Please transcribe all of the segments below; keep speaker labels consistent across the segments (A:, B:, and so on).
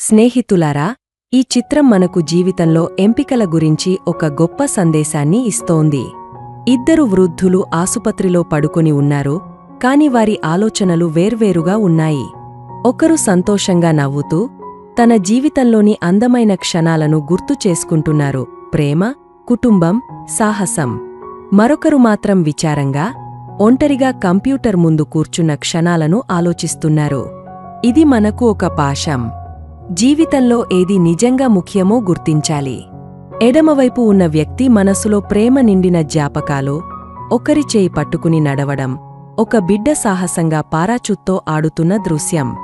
A: స్నేహితులారా ఈ చిత్రం మనకు జీవితంలో ఎంపికల గురించి ఒక గొప్ప సందేశాన్ని ఇస్తోంది. ఇద్దరు వృద్ధులు ఆసుపత్రిలో పడుకొని ఉన్నారు కాని వారి ఆలోచనలు వేర్వేరుగా ఉన్నాయి. ఒకరు సంతోషంగా నవ్వుతూ తన జీవితంలోని అందమైన క్షణాలను గుర్తు చేసుకుంటున్నారు ప్రేమ కుటుంబం సాహసం. మరొకరు మాత్రం విచారంగా ఒంటరిగా కంప్యూటర్ ముందు కూర్చున్న క్షణాలను ఆలోచిస్తున్నారు. ఇది మనకు ఒక పాశం. జీవితంలో ఏది నిజంగా ముఖ్యమో గుర్తించాలి. ఎడమవైపు ఉన్న వ్యక్తి మనసులో ప్రేమ నిండిన జ్ఞాపకాలు ఒకరి చేయి పట్టుకుని నడవడం ఒక బిడ్డ సాహసంగా పారాచుత్తో ఆడుతున్న దృశ్యం.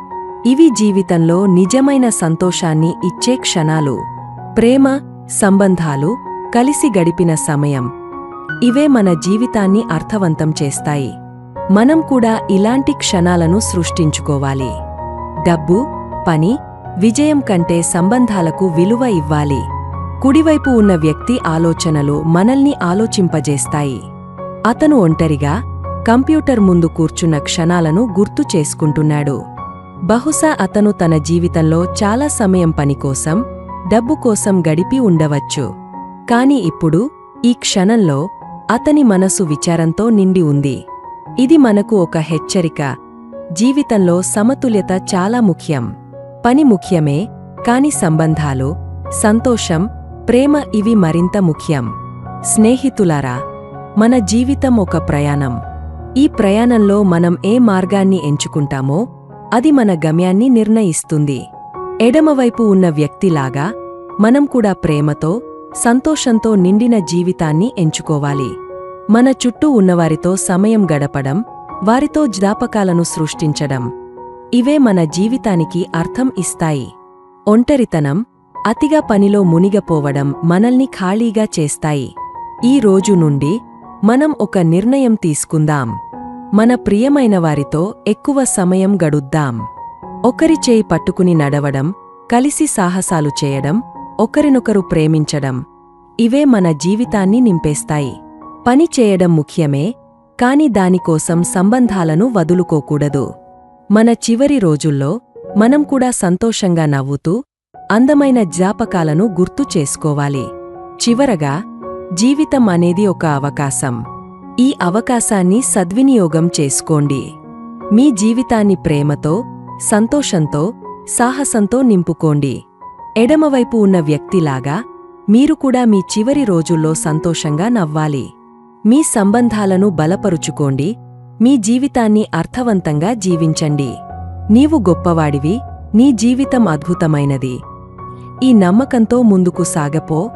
A: ఇవి జీవితంలో నిజమైన సంతోషాన్ని ఇచ్చే క్షణాలు. ప్రేమ సంబంధాలు కలిసి గడిపిన సమయం. ఇవే మన జీవితాన్ని అర్థవంతం చేస్తాయి. మనం కూడా ఇలాంటి క్షణాలను సృష్టించుకోవాలి. డబ్బు పని విజయం కంటే సంబంధాలకు విలువ ఇవ్వాలి. కుడివైపు ఉన్న వ్యక్తి ఆలోచనలు మనల్ని ఆలోచింపజేస్తాయి. అతను ఒంటరిగా కంప్యూటర్ ముందు కూర్చున్న క్షణాలను గుర్తు చేసుకుంటున్నాడు. బహుశా అతను తన జీవితంలో చాలా సమయం పనికోసం డబ్బు కోసం గడిపి ఉండవచ్చు. కాని ఇప్పుడు ఈ క్షణంలో అతని మనసు విచారంతో నిండి ఉంది. ఇది మనకు ఒక హెచ్చరిక. జీవితంలో సమతుల్యత చాలా ముఖ్యం. పని ముఖ్యమే కాని సంబంధాలు సంతోషం ప్రేమ ఇవి మరింత ముఖ్యం. స్నేహితులారా మన జీవితం ఒక ప్రయాణం. ఈ ప్రయాణంలో మనం ఏ మార్గాన్ని ఎంచుకుంటామో అది మన గమ్యాన్ని నిర్ణయిస్తుంది. ఎడమవైపు ఉన్న వ్యక్తిలాగా మనం కూడా ప్రేమతో సంతోషంతో నిండిన జీవితాన్ని ఎంచుకోవాలి. మన చుట్టూ ఉన్నవారితో సమయం గడపడం వారితో జ్ఞాపకాలను సృష్టించడం ఇవే మన జీవితానికి అర్థం ఇస్తాయి. ఒంటరితనం అతిగా పనిలో మునిగపోవడం మనల్ని ఖాళీగా చేస్తాయి. ఈ రోజు నుండి మనం ఒక నిర్ణయం తీసుకుందాం. మన ప్రియమైన వారితో ఎక్కువ సమయం గడుద్దాం. ఒకరి చేయి పట్టుకుని నడవడం కలిసి సాహసాలు చేయడం ఒకరినొకరు ప్రేమించడం ఇవే మన జీవితాన్ని నింపేస్తాయి. పని చేయడం ముఖ్యమే కాని దానికోసం సంబంధాలను వదులుకోకూడదు. మన చివరి రోజుల్లో మనం కూడా సంతోషంగా నవ్వుతూ అందమైన జ్ఞాపకాలను గుర్తు చేసుకోవాలి. చివరగా జీవితం అనేది ఒక అవకాశం. ఈ అవకాశాన్ని సద్వినియోగం చేసుకోండి. మీ జీవితాన్ని ప్రేమతో సంతోషంతో సాహసంతో నింపుకోండి. ఎడమవైపు ఉన్న వ్యక్తిలాగా మీరు కూడా మీ చివరి రోజుల్లో సంతోషంగా నవ్వాలి. మీ సంబంధాలను బలపరుచుకోండి. మీ జీవితాన్ని అర్థవంతంగా జీవించండి. నీవు గొప్పవాడివి నీ జీవితం అద్భుతమైనది. ఈ నమ్మకంతో ముందుకు సాగపో.